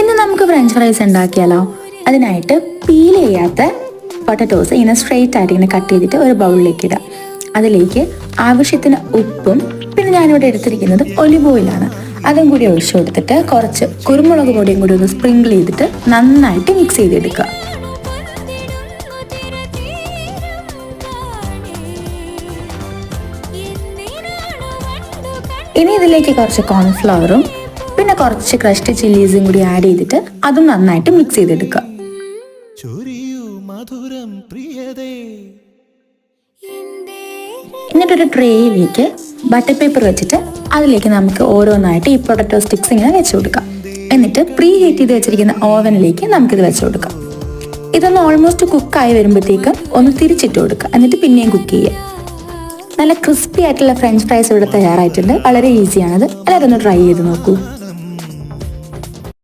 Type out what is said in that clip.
ഇന്ന് നമുക്ക് French fries ഉണ്ടാക്കിയാലോ? അതിനായിട്ട് പീൽ ചെയ്യാത്ത പൊട്ടറ്റോസ് ഇങ്ങനെ സ്ട്രെയിറ്റ് ആയിട്ട് ഇങ്ങനെ കട്ട് ചെയ്തിട്ട് ഒരു ബൗളിലേക്ക് ഇടാം. അതിലേക്ക് ആവശ്യത്തിന് ഉപ്പും പിന്നെ ഞാനിവിടെ എടുത്തിരിക്കുന്നത് ഒലിവ് ഓയിലാണ് അതും കൂടി ഒഴിച്ചു കൊടുത്തിട്ട് കുറച്ച് കുരുമുളക് പൊടിയും കൂടി ഒന്ന് സ്പ്രിങ്കിൾ ചെയ്തിട്ട് നന്നായിട്ട് മിക്സ് ചെയ്തെടുക്കുക. ഇനി ഇതിലേക്ക് കുറച്ച് കോൺഫ്ലവറും കുറച്ച് ക്രഷ്ഡ് ചില്ലീസും കൂടി ആഡ് ചെയ്തിട്ട് അതും നന്നായിട്ട് മിക്സ് ചെയ്തെടുക്കുക. എന്നിട്ടൊരു ട്രേയിലേക്ക് ബട്ടർ പേപ്പർ വെച്ചിട്ട് അതിലേക്ക് നമുക്ക് ഓരോന്നായിട്ട് ഈ പൊട്ടറ്റോ സ്റ്റിക്സ് ഇങ്ങനെ വെച്ച് കൊടുക്കാം. എന്നിട്ട് പ്രീ ഹീറ്റ് ചെയ്ത് വെച്ചിരിക്കുന്ന ഓവനിലേക്ക് നമുക്കിത് വെച്ച് കൊടുക്കാം. ഇതൊന്ന് ഓൾമോസ്റ്റ് കുക്കായി വരുമ്പോഴത്തേക്കും ഒന്ന് തിരിച്ചിട്ട് കൊടുക്കുക. എന്നിട്ട് പിന്നെയും കുക്ക് ചെയ്യുക. നല്ല ക്രിസ്പി ആയിട്ടുള്ള ഫ്രഞ്ച് ഫ്രൈസ് ഇവിടെ തയ്യാറായിട്ടുണ്ട്. വളരെ ഈസിയാണത് എല്ലാവരും ഒന്ന് ട്രൈ ചെയ്ത് നോക്കൂ.